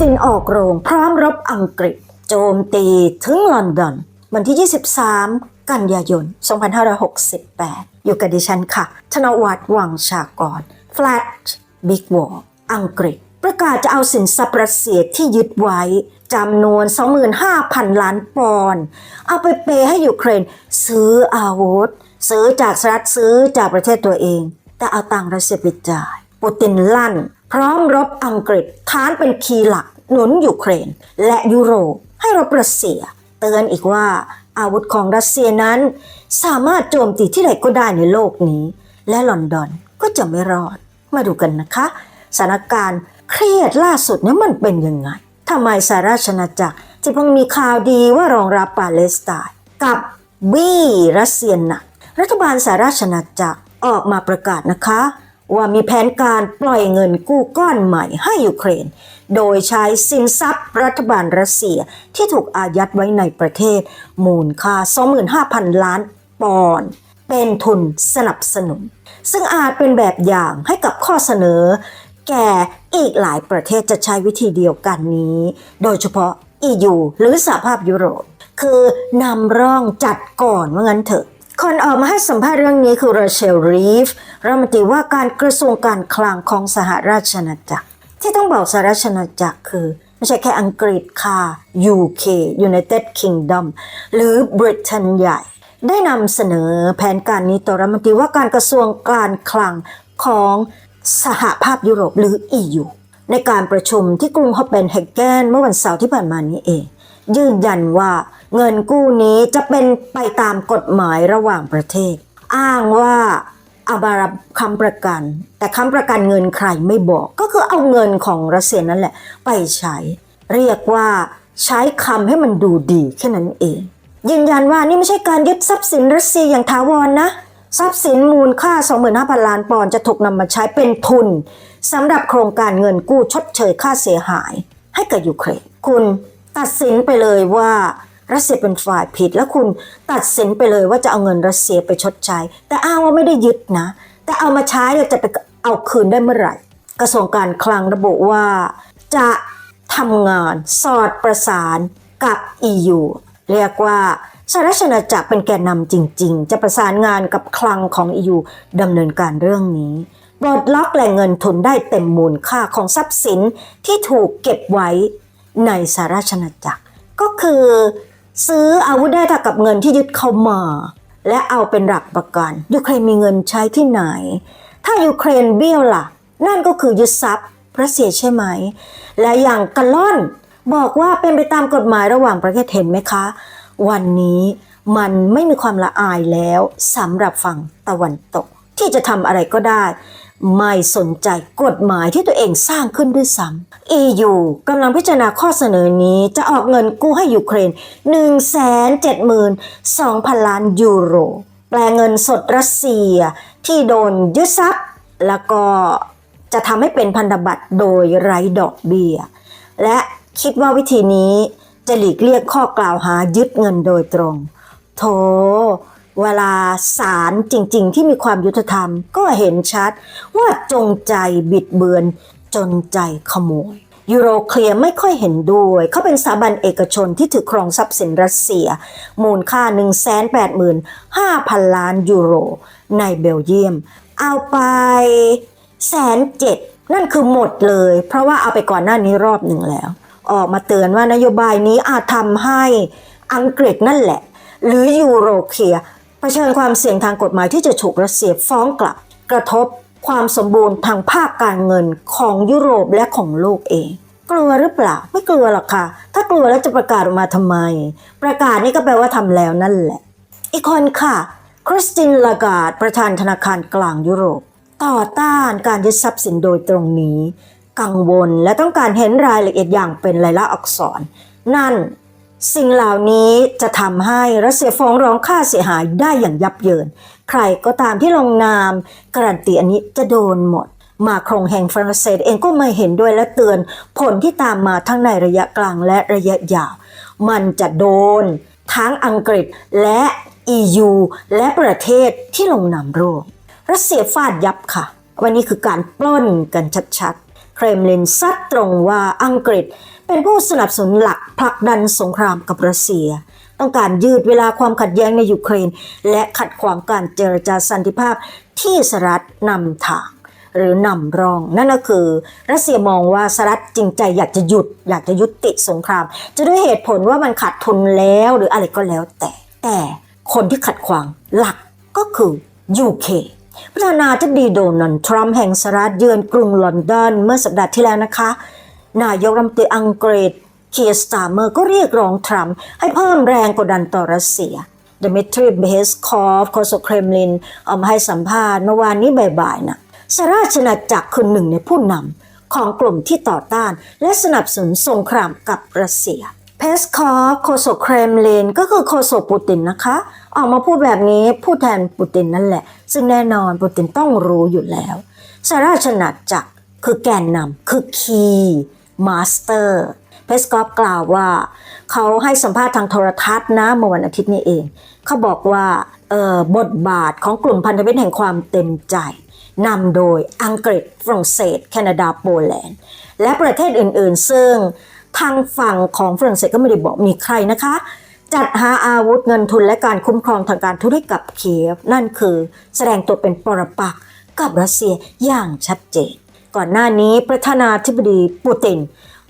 ตินออกโรง พร้อมรบอังกฤษ โจมตีถึงลอนดอน วันที่ 23 กันยายน 2568 อยู่กับดิฉันค่ะ ธนวัฒน์วังชากร Flat Big War อังกฤษ ประกาศจะเอาสินทรัพย์รัสเซียที่ยึดไว้จำนวน 25,000 ล้านปอนด์เอาไปเปย์ให้ยูเครน ซื้ออาวุธ ซื้อจากสหรัฐซื้อจากประเทศตัวเอง แต่เอาตังค์รัสเซียไปจ่าย ปูตินลั่น พร้อมรบอังกฤษฐานเป็นคีย์หลักหนุนยูเครน และยุโรปให้รบรัสเซีย เตือนอีกว่าอาวุธของรัสเซียนั้น สามารถโจมตีที่ไหนก็ได้ในโลกนี้ และลอนดอนก็จะไม่รอด มาดูกันนะคะสถานการณ์เครียดล่าสุดนี่มันเป็นยังไงทำไมสหราชอาจักรจึงเพิ่งมีข่าวดีว่ารองรับปาเลสไตน์กับบี้รัสเซียหนักรัฐบาลสหราชอาณาจักรออกมาประกาศนะคะ ว่ามีแผนการปล่อยเงินกู้ก้อนใหม่ให้ยูเครน โดยใช้สินทรัพย์รัฐบาลรัสเซียที่ถูกอายัดไว้ในประเทศ มูลค่า 25,000 ล้านปอนด์เป็นทุนสนับสนุน ซึ่งอาจเป็นแบบอย่างให้กับข้อเสนอ แก่อีกหลายประเทศจะใช้วิธีเดียวกันนี้ โดยเฉพาะ EU หรือสหภาพยุโรป คือนำร่องจัดก่อนว่างั้นเถอะ คนออกมาให้สัมภาษณ์เรื่องนี้คือราเชลรีฟรัฐมนตรีว่าการกระทรวงการคลังของสหราชอาณาจักร ที่ต้องบอกสหราชอาณาจักรคือ ไม่ใช่แค่อังกฤษค่ะ UK United Kingdom หรือบริเตนใหญ่ ได้นำเสนอแผนการนี้ต่อรัฐมนตรีว่าการกระทรวงการคลังของสหภาพยุโรปหรือ EU ในการประชุมที่กรุงโคเปนเฮเกนเมื่อวันเสาร์ที่ผ่านมานี้เอง ยืนยันว่า เงินกู้นี้จะเป็นไปตามกฎหมายระหว่างประเทศ อ้างว่าเอามารับคำประกัน แต่คำประกันเงินใครไม่บอกก็คือเอาเงินของรัสเซียนั่นแหละ ไปใช้ เรียกว่าใช้คำให้มันดูดีแค่นั้นเอง ยืนยันว่านี่ไม่ใช่การยึดทรัพย์สินรัสเซียอย่างถาวรนนะทรัพย์สินมูลค่า 25,000 ล้านปอนด์จะถูกนำมาใช้เป็นทุนสำหรับโครงการเงินกู้ชดเชยค่าเสียหาย ให้กับยูเครนคุณตัดสินไปเลยว่า รัสเซียเป็นฝ่ายผิดแล้วคุณตัดสินไปเลยว่าจะเอาเงินรัสเซียไปชดใช้ แต่อ้างว่าไม่ได้ยึดนะ แต่เอามาใช้แล้วจะไปเอาคืนได้เมื่อไหร่ กระทรวงการคลังระบุว่าจะทำงานสอดประสานกับ EU เรียกว่าสหราชอาณาจักรเป็นแกนนำจริง ๆ จะประสานงานกับคลังของ EU ดำเนินการเรื่องนี้ปลดล็อกแหล่งเงินทุนได้เต็มมูลค่าของทรัพย์สินที่ถูกเก็บไว้ในสหราชอาณาจักร ก็คือ ซื้ออาวุธได้เท่ากับเงินที่ยึดเข้ามา และเอาเป็นหลักประกันยูเครนมีเงินใช้ที่ไหน ถ้ายูเครนเบี้ยวล่ะ นั่นก็คือยึดทรัพย์รัสเซียใช่ไหม และอย่างกะล่อนบอกว่าเป็นไปตามกฎหมายระหว่างประเทศเห็นไหมคะ วันนี้มันไม่มีความละอายแล้วสำหรับฝั่งตะวันตก ที่จะทำอะไรก็ได้ ไม่สนใจกฎหมายที่ตัวเองสร้างขึ้นด้วยซ้ำ EU กำลังพิจารณาข้อเสนอนี้จะออกเงินกู้ให้ยูเครน 172,000 ล้านยูโร แปลเงินสดรัสเซียที่โดนยึดทรัพย์ แล้วก็จะทำให้เป็นพันธบัตรโดยไร้ดอกเบี้ย และคิดว่าวิธีนี้จะหลีกเลี่ยงข้อกล่าวหายึดเงินโดยตรง โถ เวลาศาลจริง ๆ ที่มีความยุติธรรมก็เห็นชัดว่าจงใจบิดเบือน จนใจขโมยยูโรเคลียร์ไม่ค่อยเห็นด้วย เขาเป็นสถาบันเอกชนที่ถือครองทรัพย์สินรัสเซีย มูลค่า 185,000 ล้านยูโร ในเบลเยียม เอาไปแสนเจ็ดนั่นคือหมดเลย เพราะว่าเอาไปก่อนหน้านี้รอบหนึ่งแล้ว ออกมาเตือนว่านโยบายนี้อาจทำให้อังกฤษนั่นแหละ หรือยูโรเคลียร์ ผชิญความเสี่ยงทางกฎหมายที่จะถูกรัสเซียฟ้องกลับ กระทบความสมบูรณ์ทางภาคการเงินของยุโรปและของโลกเอง กลัวหรือเปล่าไม่กลัวหรอกค่ะ ถ้ากลัวแล้วจะประกาศออกมาทำไม ประกาศนี่ก็แปลว่าทำแล้วนั่นแหละ อีกคนค่ะคริสตินลากาดประธานธนาคารกลางยุโรป ต่อต้านการยึดทรัพย์สินโดยตรงนี้ กังวลและต้องการเห็นรายละเอียดอย่างเป็นลายลักษณ์อักษร นั่น สิ่งเหล่านี้จะทำให้รัสเซียฟ้องร้องค่าเสียหายได้อย่างยับเยิน ใครก็ตามที่ลงนามการันตีอันนี้จะโดนหมด มาครงแห่งฝรั่งเศสเองก็ไม่เห็นด้วยและเตือนผลที่ตามมาทั้งในระยะกลางและระยะยาว มันจะโดนทั้งอังกฤษและ EU และประเทศที่ลงนามร่วมรัสเซียฟาดยับค่ะ วันนี้คือการปล้นกันชัดๆ เครมลินซัดตรงว่าอังกฤษ เป็นผู้สนับสนุนหลักผลักดันสงครามกับรัสเซีย ต้องการยืดเวลาความขัดแย้งในยูเครน และขัดขวางการเจรจาสันติภาพที่สหรัฐนำทางหรือนำรอง นั่นก็คือ รัสเซียมองว่าสหรัฐจริงใจอยากจะหยุด อยากจะยุติสงคราม จะด้วยเหตุผลว่ามันขาดทุนแล้วหรืออะไรก็แล้วแต่ แต่คนที่ขัดขวางหลักก็คือ UK ประธานาธิบดีโดนัลด์ทรัมป์แห่งสหรัฐเยือนกรุงลอนดอนเมื่อสัปดาห์ที่แล้วนะคะ นายกรัฐมนตรีอังกฤษเคียร์สตาร์เมอร์ก็เรียกร้องทรัมป์ให้เพิ่มแรงกดดันต่อรัสเซียดมิทรีเบสคอฟโฆษกเครมลินออกมาให้สัมภาษณ์เมื่อวานนี้บ่ายๆนะสหราชอาณาจักรคือหนึ่งในผู้นำของกลุ่มที่ต่อต้าน และสนับสนุนสงครามกับรัสเซียเพสคอฟโฆษกเครมลินก็คือโฆษกปูตินนะคะ ออกมาพูดแบบนี้ผู้แทนปูตินนั่นแหละ ซึ่งแน่นอนปูตินต้องรู้อยู่แล้วสหราชอาณาจักรคือแกนนำคือคีย์ มาสเตอร์เพสคอฟกล่าวว่า เขาให้สัมภาษณ์ทางโทรทัศน์นะเมื่อวันอาทิตย์นี้เอง เขาบอกว่าออบทบาทของกลุ่มพันธมิตรแห่งความเต็มใจนำโดยอังกฤษฝรั่งเศส แคนาดาโปแลนด์ และประเทศอื่น ๆ ซึ่งทางฝั่งของฝรั่งเศสก็ไม่ได้บอกมีใครนะคะ จัดหาอาวุธเงินทุนและการคุ้มครองทางการทุนให้กับเคียฟนั่นคือแสดงตัวเป็นปรปักษ์กับรัสเซียอย่างชัดเจน ก่อนหน้านี้ประธานาธิบดีปูติน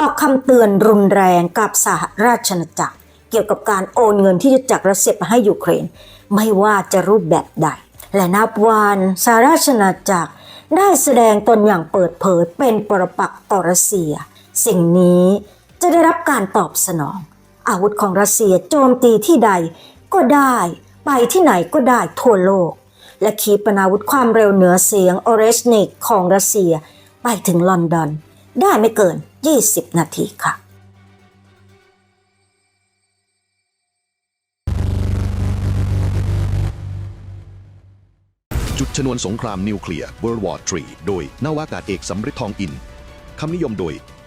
ออกคำเตือนรุนแรงกับสหราชอาณาจักร เกี่ยวกับการโอนเงินที่จะจากรัสเซียไปให้ยูเครน ไม่ว่าจะรูปแบบใด และนับวันสหราชอาณาจักรได้แสดงตนอย่างเปิดเผยเป็นปรปักษ์ต่อรัสเซีย สิ่งนี้จะได้รับการตอบสนอง อาวุธของรัสเซียโจมตีที่ใดก็ได้ ไปที่ไหนก็ได้ทั่วโลก และขีปนาวุธความเร็วเหนือเสียงโอเรชนิกของรัสเซีย ไปถึงลอนดอน ได้ไม่เกิน 20 นาทีค่ะ จุดชนวนสงครามนิวเคลียร์ World War 3 โดยนาวากาศเอกสำริดทองอิน คำนิยมโดย